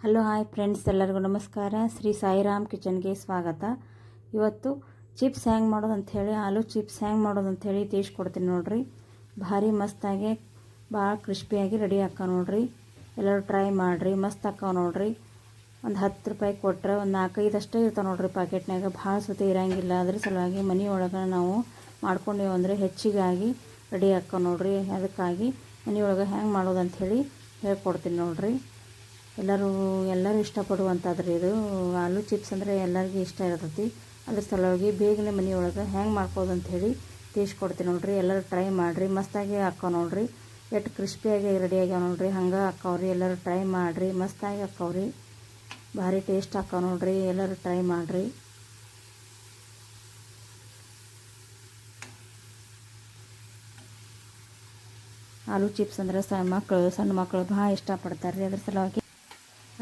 Hello, hi friends, ಎಲ್ಲರಿಗೂ ನಮಸ್ಕಾರ. ಶ್ರೀ ಸಾಯಿರಾಮ್ ಕಿಚನ್ಗೆ ಸ್ವಾಗತ. ಇವತ್ತು ಚಿಪ್ಸ್ ಹ್ಯಾಂಗ್ ಮಾಡೋದು ಅಂಥೇಳಿ ಆಲೂ ಚಿಪ್ಸ್ ಹ್ಯಾಂಗ್ ಮಾಡೋದು ಅಂಥೇಳಿ ತಿಳಿಸ್ಕೊಡ್ತೀನಿ ನೋಡಿರಿ. ಭಾರಿ ಮಸ್ತಾಗಿ, ಭಾಳ ಕ್ರಿಸ್ಪಿಯಾಗಿ ರೆಡಿ ಹಾಕ ನೋಡ್ರಿ. ಎಲ್ಲರೂ ಟ್ರೈ ಮಾಡಿರಿ, ಮಸ್ತ್ ಆಕ್ಕಾವ ನೋಡಿರಿ. ಒಂದು ಹತ್ತು ರೂಪಾಯಿ ಕೊಟ್ಟರೆ ಒಂದು ನಾಲ್ಕೈದು ಅಷ್ಟೇ ಇರ್ತಾವೆ ನೋಡ್ರಿ ಪ್ಯಾಕೆಟ್ನಾಗ ಭಾಳ ಸತಿ ಇರೋಂಗಿಲ್ಲ, ಅದ್ರ ಸಲುವಾಗಿ ಮನೆ ಒಳಗೆ ನಾವು ಮಾಡ್ಕೊಂಡೇವು ಅಂದರೆ ಹೆಚ್ಚಿಗಾಗಿ ರೆಡಿ ಹಾಕೋ ನೋಡ್ರಿ. ಅದಕ್ಕಾಗಿ ಮನೆಯೊಳಗೆ ಹ್ಯಾಂಗೆ ಮಾಡೋದು ಅಂಥೇಳಿ ಹೇಳ್ಕೊಡ್ತೀನಿ ನೋಡ್ರಿ. ಎಲ್ಲರೂ ಎಲ್ಲರೂ ಇಷ್ಟಪಡುವಂಥದ್ರಿ ಇದು. ಆಲೂ ಚಿಪ್ಸ್ ಅಂದರೆ ಎಲ್ಲರಿಗೂ ಇಷ್ಟ ಇರ್ತೈತಿ. ಅದ್ರ ಸಲುವಾಗಿ ಬೇಗನೆ ಮನೆಯೊಳಗೆ ಹ್ಯಾಂಗೆ ಮಾಡ್ಬೋದು ಅಂಥೇಳಿ ತಿಳಿಸ್ಕೊಡ್ತೀನಿ ನೋಡಿರಿ. ಎಲ್ಲರೂ ಟ್ರೈ ಮಾಡಿರಿ. ಮಸ್ತಾಗಿ ಹಾಕೋ ನೋಡ್ರಿ. ಎಷ್ಟು ಕ್ರಿಸ್ಪಿಯಾಗಿ ರೆಡಿ ಆಗ್ಯಾವ ನೋಡಿರಿ. ಹಂಗೆ ಹಾಕವ್ರಿ. ಎಲ್ಲರೂ ಟ್ರೈ ಮಾಡಿರಿ. ಮಸ್ತಾಗಿ ಹಾಕವ್ರಿ. ಭಾರಿ ಟೇಸ್ಟ್ ಹಾಕೋ ನೋಡ್ರಿ. ಎಲ್ಲರೂ ಟ್ರೈ ಮಾಡಿರಿ. ಆಲೂ ಚಿಪ್ಸ್ ಅಂದರೆ ಸಣ್ಣ ಮಕ್ಕಳು ಸಣ್ಣ ಮಕ್ಕಳು ಭಾಳ ಇಷ್ಟಪಡ್ತಾರೆ ರೀ ಅದ್ರ ಸಲುವಾಗಿ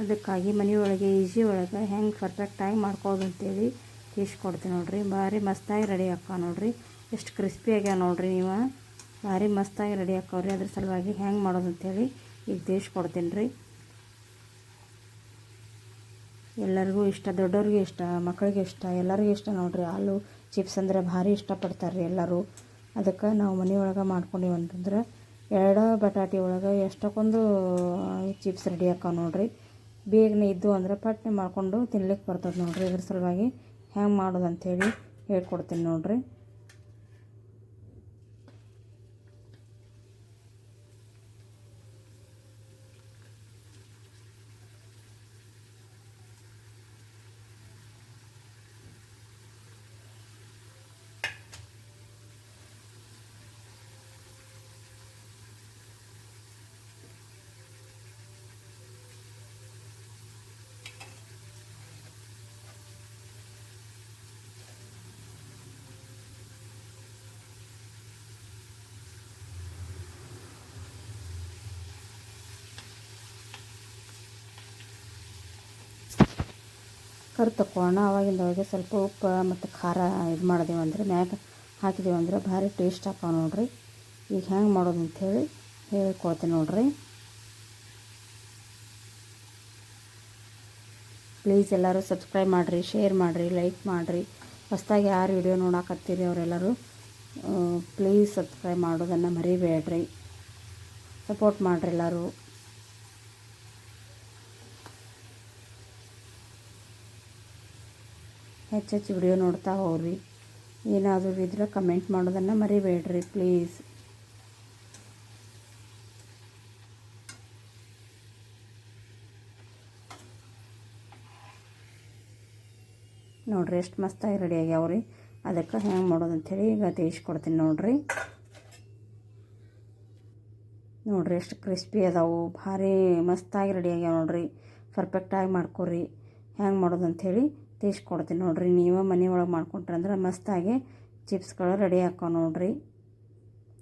ಅದಕ್ಕಾಗಿ ಮನೆಯೊಳಗೆ ಈಜಿ ಒಳಗೆ ಹೆಂಗೆ ಪರ್ಫೆಕ್ಟಾಗಿ ಮಾಡ್ಕೋದು ಅಂತೇಳಿ ತಿಳಿಸ್ಕೊಡ್ತೀನಿ ನೋಡಿರಿ. ಭಾರಿ ಮಸ್ತಾಗಿ ರೆಡಿ ಹಾಕೋ ನೋಡಿರಿ. ಎಷ್ಟು ಕ್ರಿಸ್ಪಿ ಆಗ್ಯಾವ ನೋಡಿರಿ ನೀವು. ಭಾರಿ ಮಸ್ತಾಗಿ ರೆಡಿ ಹಾಕೋರಿ ಅದ್ರ ಸಲುವಾಗಿ ಹೆಂಗೆ ಮಾಡೋದು ಅಂತೇಳಿ ಈಗ ತಿಳಿಸ್ಕೊಡ್ತೀನಿ ರೀ ಎಲ್ಲರಿಗೂ ಇಷ್ಟ, ದೊಡ್ಡವ್ರಿಗೂ ಇಷ್ಟ ಮಕ್ಕಳಿಗೆ ಇಷ್ಟ, ಎಲ್ಲರಿಗೂ ಇಷ್ಟ ನೋಡಿರಿ. ಆಲೂ ಚಿಪ್ಸ್ ಅಂದರೆ ಭಾರಿ ಇಷ್ಟಪಡ್ತಾರೆ ರೀ ಎಲ್ಲರೂ. ಅದಕ್ಕೆ ನಾವು ಮನೆಯೊಳಗೆ ಮಾಡ್ಕೊಂಡೀವಿ ಅಂತಂದ್ರೆ ಎರಡು ಬಟಾಟಿ ಒಳಗೆ ಎಷ್ಟಕ್ಕೊಂದು ಚಿಪ್ಸ್ ರೆಡಿ ಹಾಕೋ ನೋಡ್ರಿ. ಬೇಗನೆ ಇದ್ದು ಅಂದ್ರೆ ಪಟ್ನೆ ಮಾಡಿಕೊಂಡು ತಿನ್ಲಿಕ್ಕೆ ಬರ್ತದೆ ನೋಡಿರಿ ಇದ್ರ ಸಲುವಾಗಿ. ಹೆಂಗೆ ಮಾಡೋದು ಹೇಳಿ ಹೇಳ್ಕೊಡ್ತೀನಿ ನೋಡ್ರಿ. ಕರ್ ತಕ್ಕೋಣ. ಅವಾಗಿಂದ ಅವಾಗೆ ಸ್ವಲ್ಪ ಉಪ್ಪು ಮತ್ತು ಖಾರ ಇದು ಮಾಡಿದೆವು ಅಂದರೆ, ಮ್ಯಾಗ ಹಾಕಿದೆವು ಅಂದ್ರೆ ಭಾರಿ ಟೇಸ್ಟ್ ಹಾಕೋ ನೋಡ್ರಿ. ಈಗ ಹೆಂಗೆ ಮಾಡೋದು ಅಂಥೇಳಿ ಹೇಳ್ಕೊಡ್ತೀನಿ ನೋಡ್ರಿ. ಪ್ಲೀಸ್ ಎಲ್ಲರೂ ಸಬ್ಸ್ಕ್ರೈಬ್ ಮಾಡಿರಿ ಶೇರ್ ಮಾಡಿರಿ ಲೈಕ್ ಮಾಡಿರಿ. ಹೊಸ್ದಾಗಿ ಯಾರು ವಿಡಿಯೋ ನೋಡಾಕತ್ತೀರಿ ಅವರೆಲ್ಲರೂ ಪ್ಲೀಸ್ ಸಬ್ಸ್ಕ್ರೈಬ್ ಮಾಡೋದನ್ನು ಮರಿಬೇಡ್ರಿ. ಸಪೋರ್ಟ್ ಮಾಡಿರಿ ಎಲ್ಲರೂ. ಹೆಚ್ಚೆಚ್ಚು ವಿಡಿಯೋ ನೋಡ್ತಾ ಹೋಗ್ರಿ. ಏನಾದರೂ ಇದ್ರೆ ಕಮೆಂಟ್ ಮಾಡೋದನ್ನು ಮರಿಬೇಡ್ರಿ ಪ್ಲೀಸ್ ನೋಡ್ರಿ, ಎಷ್ಟು ಮಸ್ತಾಗಿ ರೆಡಿ ಆಗ್ಯಾವ್ರಿ. ಅದಕ್ಕೆ ಹೆಂಗೆ ಮಾಡೋದು ಅಂಥೇಳಿ ಈಗ ತೇಸ್ಕೊಡ್ತೀನಿ ನೋಡ್ರಿ. ನೋಡ್ರಿ, ಎಷ್ಟು ಕ್ರಿಸ್ಪಿ ಅದಾವು. ಭಾರಿ ಮಸ್ತಾಗಿ ರೆಡಿ ಆಗ್ಯಾವ ನೋಡ್ರಿ. ಪರ್ಫೆಕ್ಟಾಗಿ ಮಾಡ್ಕೊರಿ. ಹೆಂಗೆ ಮಾಡೋದು ಅಂಥೇಳಿ ತಿಳಿಸ್ಕೊಡ್ತೀನಿ ನೋಡಿರಿ. ನೀವು ಮನೆ ಒಳಗೆ ಮಾಡ್ಕೊಂಡ್ರೆ ಅಂದ್ರೆ ಮಸ್ತಾಗಿ ಚಿಪ್ಸ್ಗಳು ರೆಡಿ ಹಾಕೋ ನೋಡಿರಿ.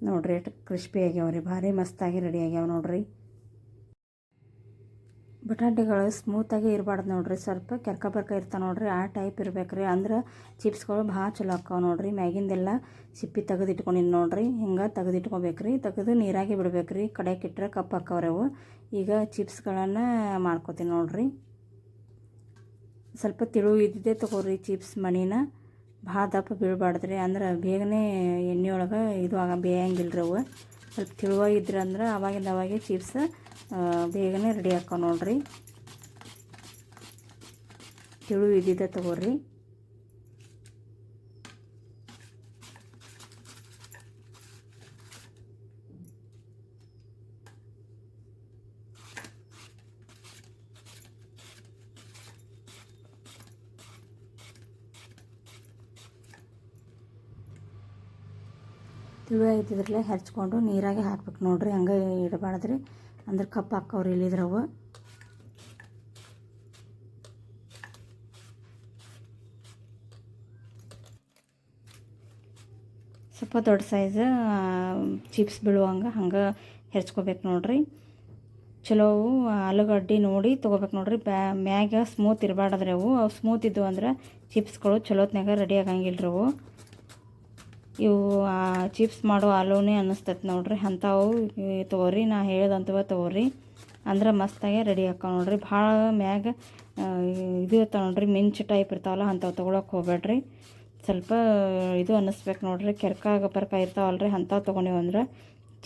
ನೋಡಿರಿ ಎಷ್ಟು ಕ್ರಿಸ್ಪಿ ಆಗ್ಯಾವ್ರಿ. ಭಾರಿ ಮಸ್ತಾಗಿ ರೆಡಿ ಆಗ್ಯಾವ ನೋಡಿರಿ. ಬಟಾಟೆಗಳು ಸ್ಮೂತಾಗಿ ಇರಬಾರ್ದು ನೋಡಿರಿ. ಸ್ವಲ್ಪ ಕೆರ್ಕ ಬರ್ಕ ಇರ್ತಾವೆ ನೋಡಿರಿ. ಆ ಟೈಪ್ ಇರ್ಬೇಕು ರೀ ಅಂದ್ರೆ ಚಿಪ್ಸ್ಗಳು ಭಾಳ ಚಲೋ ಆಕ್ಕಾವ ನೋಡಿರಿ. ಮ್ಯಾಗಿಂದೆಲ್ಲ ಸಿಪ್ಪಿ ತೆಗೆದಿಟ್ಕೊಂಡಿನಿ ನೋಡಿರಿ. ಹಿಂಗೆ ತೆಗೆದು ಇಟ್ಕೊಬೇಕು ರೀ ತೆಗೆದು ನೀರಾಗಿ ಬಿಡ್ಬೇಕು ರೀ ಕಡೆಗೆ ಇಟ್ಟರೆ ಕಪ್ ಹಾಕವ್ರಿ ಅವು. ಈಗ ಚಿಪ್ಸ್ಗಳನ್ನು ಮಾಡ್ಕೊತೀನಿ ನೋಡ್ರಿ. ಸ್ವಲ್ಪ ತಿಳು ಇದ್ದಿದ್ದೇ ತೊಗೋರಿ ಚಿಪ್ಸ್ ಮಣಿನ. ಭಾಳ ದಪ್ಪ ಬೀಳಬಾರ್ದು ರೀ ಅಂದ್ರೆ ಬೇಗನೆ ಎಣ್ಣೆ ಒಳಗೆ ಇದು ಆಗ ಬೇಯಂಗಿಲ್ಲ ಅವು. ಸ್ವಲ್ಪ ತಿಳುವಾಗಿದ್ರೆ ಅಂದ್ರೆ ಅವಾಗಿಂದ ಅವಾಗೆ ಚಿಪ್ಸ್ ಬೇಗನೆ ರೆಡಿ ಹಾಕೋ ನೋಡ್ರಿ. ತಿಳು ಇದ್ದಿದ್ದೇ ತೊಗೊರಿ. ತಿಳಿ ಐತಿದ್ರಲ್ಲೇ ಹೆಚ್ಕೊಂಡು ನೀರಾಗೆ ಹಾಕ್ಬೇಕು ನೋಡ್ರಿ, ಹಂಗೆ ಇಡಬಾರ್ದ್ರಿ. ಅಂದ್ರೆ ಕಪ್ಪು ಹಾಕವ್ರಿ ಇಲ್ಲಿದ್ರವು. ಸ್ವಲ್ಪ ದೊಡ್ಡ ಸೈಜ್ ಚಿಪ್ಸ್ ಬೀಳುವಂಗೆ ಹಂಗೆ ಹೆಚ್ಕೋಬೇಕು ನೋಡ್ರಿ. ಚಲೋ ಆಲೂಗಡ್ಡೆ ನೋಡಿ ತೊಗೋಬೇಕು ನೋಡ್ರಿ. ಬ್ಯಾ, ಮ್ಯಾಗ ಸ್ಮೂತ್ ಇರಬಾರ್ದ್ರಿ ಅವು. ಅವು ಸ್ಮೂತ್ ಇದ್ದವು ಅಂದ್ರೆ ಚಿಪ್ಸ್ಗಳು ಚಲೋತ್ನಾಗ ರೆಡಿ ಆಗಂಗಿಲ್ಲ ರೀ ಅವು. ಇವು ಚಿಪ್ಸ್ ಮಾಡೋ ಆಲೂನೇ ಅನ್ನಿಸ್ತೈತೆ ನೋಡಿರಿ. ಅಂಥವು ತೊಗೊರಿ. ನಾ ಹೇಳ್ದಂಥವ ತೊಗೊರಿ. ಅಂದ್ರೆ ಮಸ್ತಾಗೆ ರೆಡಿ ಆಕಾವ ನೋಡ್ರಿ. ಭಾಳ ಮ್ಯಾಗ ಇದು ಇರ್ತಾವೆ ನೋಡಿರಿ. ಮಿಂಚು ಟೈಪ್ ಇರ್ತಾವಲ್ಲ, ಅಂಥವು ತೊಗೊಳಕ್ಕೆ ಹೋಗ್ಬೇಡ್ರಿ. ಸ್ವಲ್ಪ ಇದು ಅನ್ನಿಸ್ಬೇಕು ನೋಡಿರಿ. ಕೆರ್ಕಾಗ ಪರ್ಕ ಇರ್ತಾವಲ್ರಿ. ಅಂಥವು ತೊಗೊಂಡಿವಿ ಅಂದ್ರೆ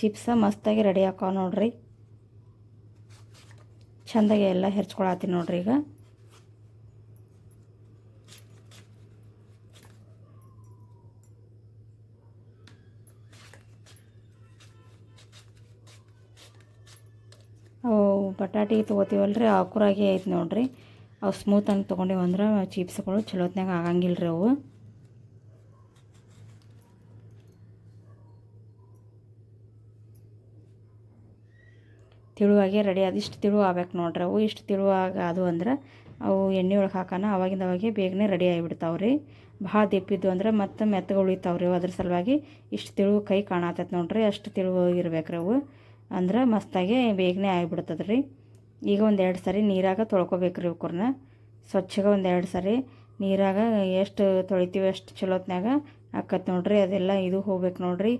ಚಿಪ್ಸ ಮಸ್ತಾಗಿ ರೆಡಿ ಆಕಾವ ನೋಡಿರಿ. ಚೆಂದಾಗಿ ಎಲ್ಲ ಹೆರ್ಚ್ಕೊಳತ್ತೀನಿ ನೋಡ್ರಿ ಈಗ. ಅವು ಬಟಾಟಿ ರೀ ಆಕುರಾಗಿ ಐತೆ ನೋಡಿರಿ. ಅವು ಸ್ಮೂತಾಗಿ ತೊಗೊಂಡಿವಿ ಅಂದ್ರೆ ಚಿಪ್ಸ್ಗಳು ಚಲೋತ್ನಾಗ ಆಗಂಗಿಲ್ಲ ರೀ ಅವು. ತಿಳುವಾಗೆ ರೆಡಿ ಆದ ಇಷ್ಟು ತಿಳು ಆಗ್ಬೇಕು ನೋಡ್ರಿ ಅವು. ಇಷ್ಟು ತಿಳುವಾಗ ಅದು ಅಂದ್ರೆ ಅವು ಎಣ್ಣೆ ಒಳಗೆ ಹಾಕೋಣ ಅವಾಗಿಂದ ಅವಾಗೆ ಬೇಗನೆ ರೆಡಿ ಆಗಿಬಿಡ್ತಾವೆ ರೀ ಭಾಳ ದಿಪ್ಪಿದ್ದು ಅಂದ್ರೆ ಮತ್ತೆ ಮೆತ್ತಗೆ ಉಳಿತಾವೆ ರೀ ಅದ್ರ ಸಲುವಾಗಿ ಇಷ್ಟು ತಿಳು ಕೈ ಕಾಣತೈತೆ ನೋಡ್ರಿ, ಅಷ್ಟು ತಿಳು ಇರ್ಬೇಕು ರೀ ಅವು. ಅಂದ್ರೆ ಮಸ್ತಾಗಿ ಬೇಗನೆ ಆಗಿಬಿಡ್ತದೆ ರೀ ಈಗ ಒಂದು ಎರಡು ಸರಿ ನೀರಾಗ ತೊಳ್ಕೊಬೇಕು ರೀ ಇವ್ಕೂರ್ನ. ಸ್ವಚ್ಛಗೆ ಒಂದು ಎರಡು ಸರಿ ನೀರಾಗ ಎಷ್ಟು ತೊಳಿತೀವಿ ಅಷ್ಟು ಚಲೋತ್ನಾಗ ಆಕತ್ ನೋಡ್ರಿ, ಅದೆಲ್ಲ ಇದು ಹೋಗ್ಬೇಕು ನೋಡ್ರಿ.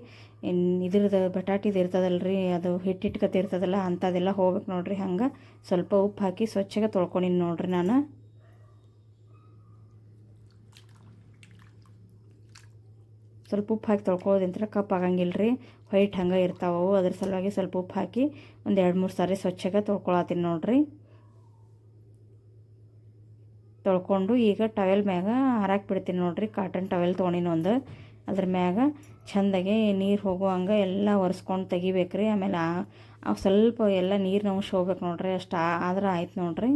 ಇದ್ರದ್ದು ಬಟಾಟಿದು ಇರ್ತದಲ್ಲ ರೀ ಅದು ಹಿಟ್ಟಿಟ್ಕತ್ತಿರ್ತದಲ್ಲ ಅಂಥದೆಲ್ಲ ಹೋಗ್ಬೇಕು ನೋಡ್ರಿ ಹಂಗೆ. ಸ್ವಲ್ಪ ಉಪ್ಪು ಹಾಕಿ ಸ್ವಚ್ಛಗೆ ತೊಳ್ಕೊಂಡಿನಿ ನೋಡ್ರಿ ನಾನು. ಸ್ವಲ್ಪ ಉಪ್ಪು ಹಾಕಿ ತೊಳ್ಕೊಳ್ಳೋದಿಂತ್ರ ಕಪ್ ಆಗಂಗಿಲ್ಲ ರೀ ವೈಟ್ ಹಂಗೆ ಇರ್ತಾವೆ ಅವು ಅದ್ರ ಸಲುವಾಗಿ ಸ್ವಲ್ಪ ಉಪ್ಪು ಹಾಕಿ ಒಂದು ಎರಡು ಮೂರು ಸಾರಿ ಸ್ವಚ್ಛಗೆ ತೊಳ್ಕೊಳತ್ತೀನಿ ನೋಡಿರಿ. ತೊಳ್ಕೊಂಡು ಈಗ ಟವೆಲ್ ಮ್ಯಾಗ ಹಾರಾಕಿ ಬಿಡ್ತೀನಿ ನೋಡ್ರಿ ಕಾಟನ್ ಟವೆಲ್ ತೊಗೊಂಡಿನ ಒಂದು. ಅದ್ರ ಮ್ಯಾಗ ಚೆಂದಾಗೆ ನೀರು ಹೋಗುವಂಗೆ ಎಲ್ಲ ಒರೆಸ್ಕೊಂಡು ತೆಗಿಬೇಕು ರೀ ಆಮೇಲೆ ಸ್ವಲ್ಪ ಎಲ್ಲ ನೀರಿನ ಅಂಶ ಹೋಗ್ಬೇಕು ನೋಡಿರಿ ಅಷ್ಟು ಆದ್ರೆ ಆಯ್ತು ನೋಡ್ರಿ.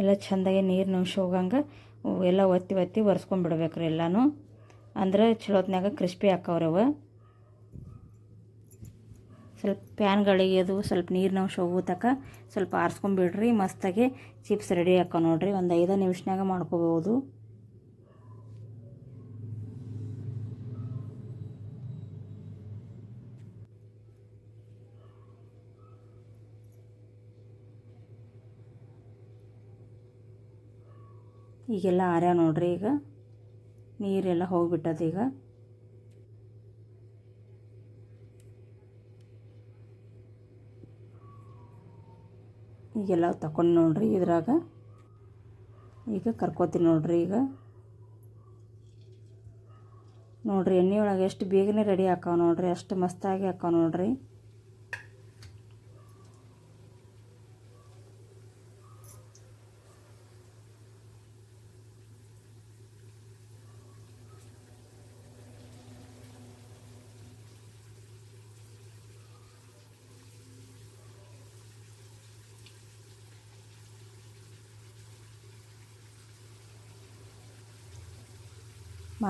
ಎಲ್ಲ ಚೆಂದಾಗಿ ನೀರು ನಿಮಿಷ ಹೋಗಂಗೆ ಎಲ್ಲ ಒತ್ತಿ ಒತ್ತಿ ಒರೆಸ್ಕೊಂಡ್ಬಿಡ್ಬೇಕ್ರಿ ಎಲ್ಲನೂ. ಅಂದ್ರೆ ಚಲೋತ್ನಾಗ ಕ್ರಿಸ್ಪಿ ಅವು. ಸ್ವಲ್ಪ ಪ್ಯಾನ್ಗಳಿಗೆ ಅದು ಸ್ವಲ್ಪ ನೀರಿನ ಅಂಶ ಹೋಗೋ ತಕ್ಕ ಸ್ವಲ್ಪ ಆರಿಸ್ಕೊಂಬಿಡ್ರಿ ಮಸ್ತಾಗಿ ಚಿಪ್ಸ್ ರೆಡಿ ಹಾಕೋ ನೋಡಿರಿ. ಒಂದು ಐದು ನಿಮಿಷನಾಗ ಮಾಡ್ಕೋಬೋದು. ಈಗೆಲ್ಲ ಆರ್ಯಾವ ನೋಡ್ರಿ ಈಗ. ನೀರೆಲ್ಲ ಹೋಗ್ಬಿಟ್ಟದ ಈಗ. ಈಗೆಲ್ಲ ತಗೊಂಡು ನೋಡ್ರಿ ಇದ್ರಾಗ. ಈಗ ಕರ್ಕೋತೀನಿ ನೋಡ್ರಿ ಈಗ. ನೋಡ್ರಿ ಎಣ್ಣೆ ಒಳಗೆ ಎಷ್ಟು ಬೇಗನೆ ರೆಡಿ ಹಾಕಾವ ನೋಡ್ರಿ, ಅಷ್ಟು ಮಸ್ತಾಗಿ ಹಾಕಾವ ನೋಡ್ರಿ.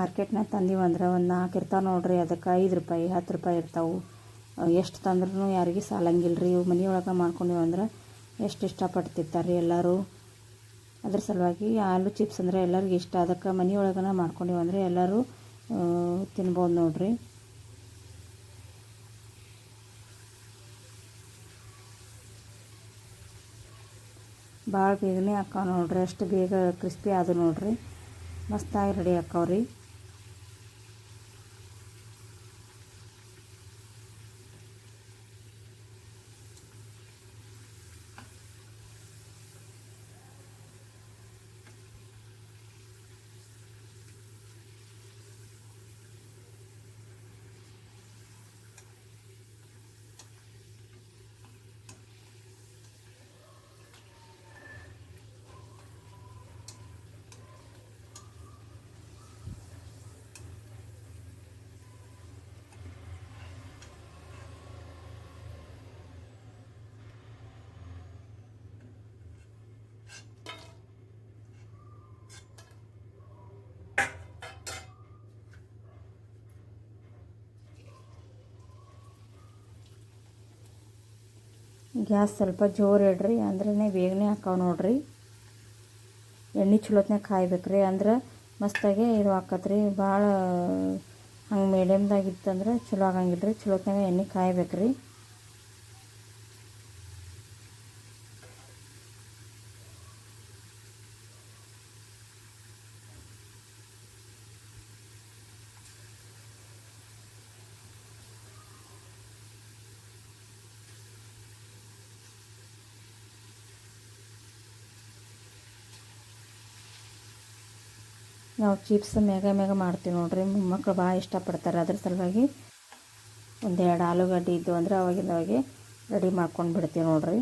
ಮಾರ್ಕೆಟ್ನಾಗ ತಂದೀವಿ ಅಂದ್ರೆ ಒಂದು ನಾಲ್ಕು ಇರ್ತಾವೆ ನೋಡ್ರಿ, ಅದಕ್ಕೆ ಐದು ರೂಪಾಯಿ, ಹತ್ತು ರೂಪಾಯಿ ಇರ್ತಾವೆ. ಎಷ್ಟು ತಂದ್ರೂ ಯಾರಿಗೆ ಸಾಲಂಗಿಲ್ಲ ರೀ ಇವು ಮನೆಯೊಳಗೆ ಮಾಡ್ಕೊಂಡಿವಿ ಅಂದ್ರೆ ಎಷ್ಟು ಇಷ್ಟಪಟ್ಟು ತಿಂತಾರೆ ಎಲ್ಲರೂ. ಅದ್ರ ಸಲುವಾಗಿ ಆಲೂ ಚಿಪ್ಸ್ ಅಂದರೆ ಎಲ್ಲರಿಗೂ ಇಷ್ಟ. ಅದಕ್ಕೆ ಮನೆಯೊಳಗನ ಮಾಡ್ಕೊಂಡಿವಿ ಅಂದರೆ ಎಲ್ಲರೂ ತಿನ್ಬೋದು ನೋಡ್ರಿ. ಭಾಳ ಬೇಗನೆ ಅಕ್ಕಾವ ನೋಡ್ರಿ. ಅಷ್ಟು ಬೇಗ ಕ್ರಿಸ್ಪಿ ಆದ ನೋಡ್ರಿ. ಮಸ್ತಾಗಿ ರೆಡಿ ಹಾಕಾವ್ರಿ ಗ್ಯಾಸ್ ಸ್ವಲ್ಪ ಜೋರು ಇಡ್ರಿ ಅಂದ್ರೆ ಬೇಗನೆ ಹಾಕಾವ ನೋಡ್ರಿ. ಎಣ್ಣೆ ಚಲೋತ್ನಾಗ ಕಾಯ್ಬೇಕ್ರಿ, ಅಂದ್ರೆ ಮಸ್ತಾಗೆ ಇದು ಹಾಕತ್ರಿ. ಭಾಳ ಹಂಗೆ ಮೀಡಿಯಮ್ದಾಗಿತ್ತಂದ್ರೆ ಚಲೋ ಆಗಂಗಿಲ್ಲ ರೀ ಚಲೋತ್ನಾಗ ಎಣ್ಣೆ ಕಾಯ್ಬೇಕ್ರಿ. ನಾವು ಚಿಪ್ಸ್ ಮೇಗ ಮ್ಯಾಗ ಮಾಡ್ತೀವಿ ನೋಡ್ರಿ. ಮಕ್ಕಳು ಭಾಳ ಇಷ್ಟಪಡ್ತಾರೆ. ಅದ್ರ ಸಲುವಾಗಿ ಒಂದೆರಡು ಆಲೂಗಡ್ಡೆ ಇದ್ದು ಅಂದರೆ ಅವಾಗಿಂದವಾಗೆ ರೆಡಿ ಮಾಡ್ಕೊಂಡು ಬಿಡ್ತೀವಿ ನೋಡ್ರಿ.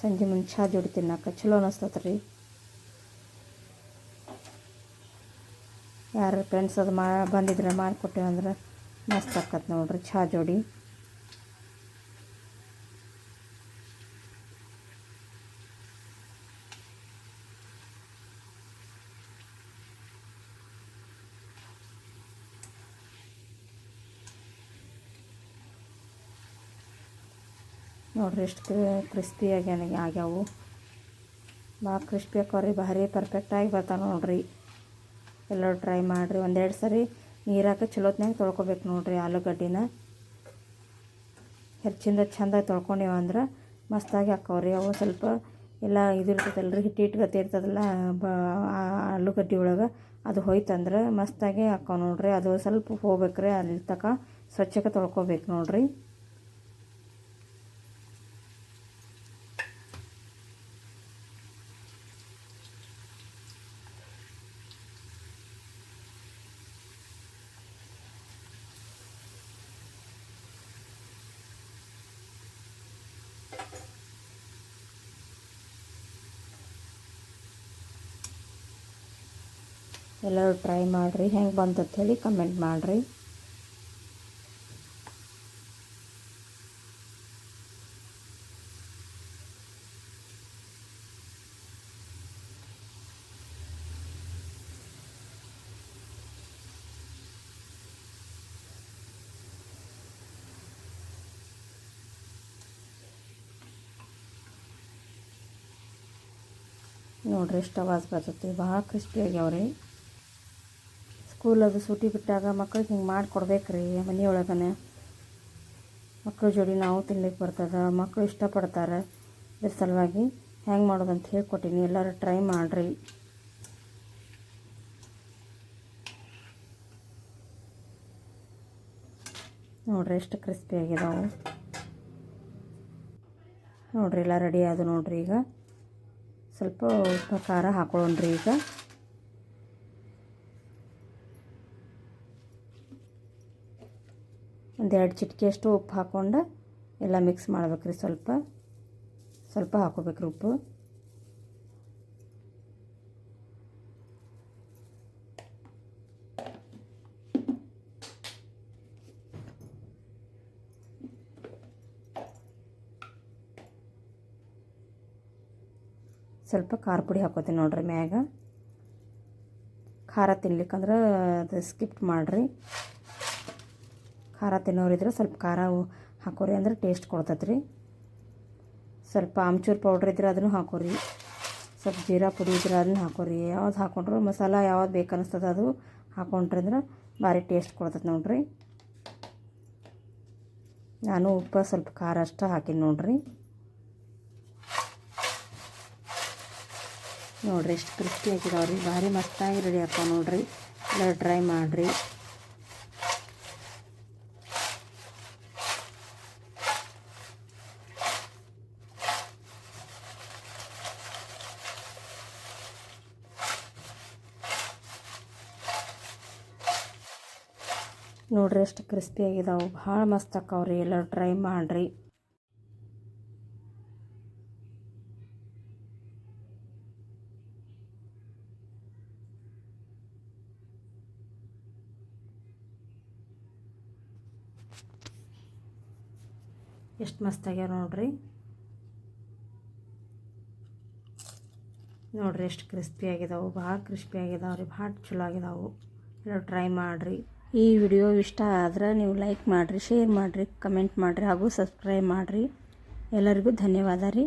ಸಂಜೆ ಮುಂದೆ ಚಹಾ ಜೋಡಿ ತಿನ್ನಕ್ಕೆ ಚಲೋ ಅನ್ನಿಸ್ತತ್ರಿ ಯಾರು ಫ್ರೆಂಡ್ಸ್ ಅದು ಮಾ ಬಂದಿದ್ರೆ ಮಾಡಿಕೊಟ್ಟೆ ಅಂದ್ರೆ ಮಸ್ತ್ ಆಕತ್ತೆ ನೋಡ್ರಿ ಚಹಾ ಜೋಡಿ. ನೋಡ್ರಿ ಎಷ್ಟು ಕ್ರಿಸ್ಪಿಯಾಗಿ ನನಗೆ ಆಗ್ಯಾವು. ಭಾಳ ಕ್ರಿಸ್ಪಿ ಆಕವ್ರಿ ಭಾರಿ ಪರ್ಫೆಕ್ಟಾಗಿ ಬರ್ತಾವೆ ನೋಡಿರಿ. ಎಲ್ಲರೂ ಟ್ರೈ ಮಾಡಿರಿ, ಒಂದೆರಡು ಸರಿ ನೀರಾಕ ಚಲೋತ್ನಾಗ ತೊಳ್ಕೊಬೇಕು ನೋಡ್ರಿ ಆಲೂಗಡ್ಡಿನ. ಹೆಚ್ಚಿಂದ ಚೆಂದಾಗಿ ತೊಳ್ಕೊಂಡೇವು ಅಂದ್ರೆ ಮಸ್ತಾಗಿ ಹಾಕವ್ರಿ ಅವು ಸ್ವಲ್ಪ ಎಲ್ಲ ಇದು ಇರ್ತದಲ್ಲ ರೀ ಹಿಟ್ಟು ಹಿಟ್ಟು ಗತಿ ಇರ್ತದಲ್ಲ, ಬ ಆಲೂಗಡ್ಡೆ ಒಳಗೆ ಅದು ಹೋಯ್ತಂದ್ರೆ ಮಸ್ತಾಗಿ ಹಾಕೋ ನೋಡ್ರಿ. ಅದು ಸ್ವಲ್ಪ ಹೋಗ್ಬೇಕ್ರಿ ಅಲ್ಲಿ ತಕ ಸ್ವಚ್ಛಕ್ಕೆ ತೊಳ್ಕೊಬೇಕು ನೋಡ್ರಿ. ಎಲ್ಲರೂ ಟ್ರೈ ಮಾಡಿರಿ. ಹೆಂಗೆ ಬಂತಂತ ಹೇಳಿ ಕಮೆಂಟ್ ಮಾಡಿರಿ. ನೋಡ್ರಿ ಎಷ್ಟು ಅವಾಜ್ ಬರ್ತೈತಿ. ಭಾಳ ಕ್ರಿಸ್ಪಿ ಆಗ್ಯಾವ್ರಿ. ಸ್ಕೂಲ್ ಅದು ಸೂಟಿ ಬಿಟ್ಟಾಗ ಮಕ್ಳಿಗೆ ಹಿಂಗೆ ಮಾಡಿಕೊಡ್ಬೇಕು ರೀ ಮನೆಯೊಳಗನೆ. ಮಕ್ಳ ಜೋಡಿ ನಾವು ತಿನ್ಲಿಕ್ಕೆ ಬರ್ತದೆ ಮಕ್ಕಳು ಇಷ್ಟಪಡ್ತಾರೆ. ಇದ್ರ ಸಲುವಾಗಿ ಹೆಂಗೆ ಮಾಡೋದಂತ ಹೇಳ್ಕೊಟ್ಟಿನಿ, ಎಲ್ಲರೂ ಟ್ರೈ ಮಾಡಿರಿ. ನೋಡ್ರಿ ಎಷ್ಟು ಕ್ರಿಸ್ಪಿ ಆಗಿದಾವು. ನೋಡ್ರಿ ಎಲ್ಲ ರೆಡಿ ಆದ ನೋಡ್ರಿ ಈಗ. ಸ್ವಲ್ಪ ಉಪ್ಪು ಖಾರ ಹಾಕೊಳ್ಳೋಣ್ರಿ ಈಗ. ಒಂದೆರಡು ಎರಡು ಚಿಟಿಕೆಯಷ್ಟು ಉಪ್ಪು ಹಾಕ್ಕೊಂಡು ಎಲ್ಲ ಮಿಕ್ಸ್ ಮಾಡ್ಬೇಕ್ರಿ ಸ್ವಲ್ಪ. ಸ್ವಲ್ಪ ಹಾಕೋಬೇಕ್ರಿ ಉಪ್ಪು. ಸ್ವಲ್ಪ ಖಾರ ಪುಡಿ ಹಾಕೋತೀನಿ ನೋಡ್ರಿ ಮ್ಯಾಗ. ಖಾರ ತಿನ್ಲಿಕ್ಕಂದ್ರೆ ಅದು ಸ್ಕಿಪ್ ಮಾಡಿರಿ. ಖಾರ ತಿನ್ನೋರಿದ್ರೆ ಸ್ವಲ್ಪ ಖಾರ ಹಾಕೋರಿ ಅಂದ್ರೆ ಟೇಸ್ಟ್ ಕೊಡ್ತೈತೆ ರೀ ಸ್ವಲ್ಪ ಆಮ್ಚೂರು ಪೌಡ್ರ್ ಇದ್ರೆ ಅದನ್ನು ಹಾಕೋರಿ. ಸ್ವಲ್ಪ ಜೀರಾ ಪುಡಿ ಇದ್ರೆ ಅದನ್ನು ಹಾಕೋರಿ. ಯಾವ್ದು ಹಾಕೊಂಡ್ರು ಮಸಾಲ ಯಾವ್ದು ಬೇಕು ಅನಿಸ್ತದೆ ಅದು ಹಾಕೊಂಡ್ರಿ ಅಂದ್ರೆ ಭಾರಿ ಟೇಸ್ಟ್ ಕೊಡ್ತೈತೆ ನೋಡ್ರಿ. ನಾನು ಉಪ್ಪು ಸ್ವಲ್ಪ ಖಾರ ಅಷ್ಟು ಹಾಕಿನಿ ನೋಡ್ರಿ. ನೋಡ್ರಿ ಎಷ್ಟು ಕ್ರಿಸ್ಪಿ ಹಾಕಿದಾವ್ರಿ ಭಾರಿ ಮಸ್ತಾಗಿ ರೆಡಿ ಆಗ್ತಾವೆ ನೋಡ್ರಿ. ಎಲ್ಲ ಟ್ರೈ ಮಾಡಿರಿ. ನೋಡ್ರಿ ಎಷ್ಟು ಕ್ರಿಸ್ಪಿ ಆಗಿದಾವೆ. ಭಾಳ ಮಸ್ತ್ ಆಕಾವ್ರಿ ಎಲ್ಲರೂ ಟ್ರೈ ಮಾಡಿರಿ. ಎಷ್ಟು ಮಸ್ತ್ ಆಗ್ಯಾವ ನೋಡ್ರಿ. ನೋಡ್ರಿ ಎಷ್ಟು ಕ್ರಿಸ್ಪಿ ಆಗಿದಾವೆ. ಭಾಳ ಕ್ರಿಸ್ಪಿ ಆಗಿದಾವೆ ರೀ ಭಾಳ ಚಲೋ ಆಗಿದಾವೆ. ಎಲ್ಲ ಟ್ರೈ ಮಾಡಿರಿ. ಈ ವಿಡಿಯೋ ಇಷ್ಟ ಆದ್ರೆ ನೀವು ಲೈಕ್ ಮಾಡಿರಿ, ಶೇರ್ ಮಾಡಿರಿ, ಕಮೆಂಟ್ ಮಾಡಿರಿ ಹಾಗೂ ಸಬ್ಸ್ಕ್ರೈಬ್ ಮಾಡಿರಿ. ಎಲ್ಲರಿಗೂ ಧನ್ಯವಾದ ರೀ.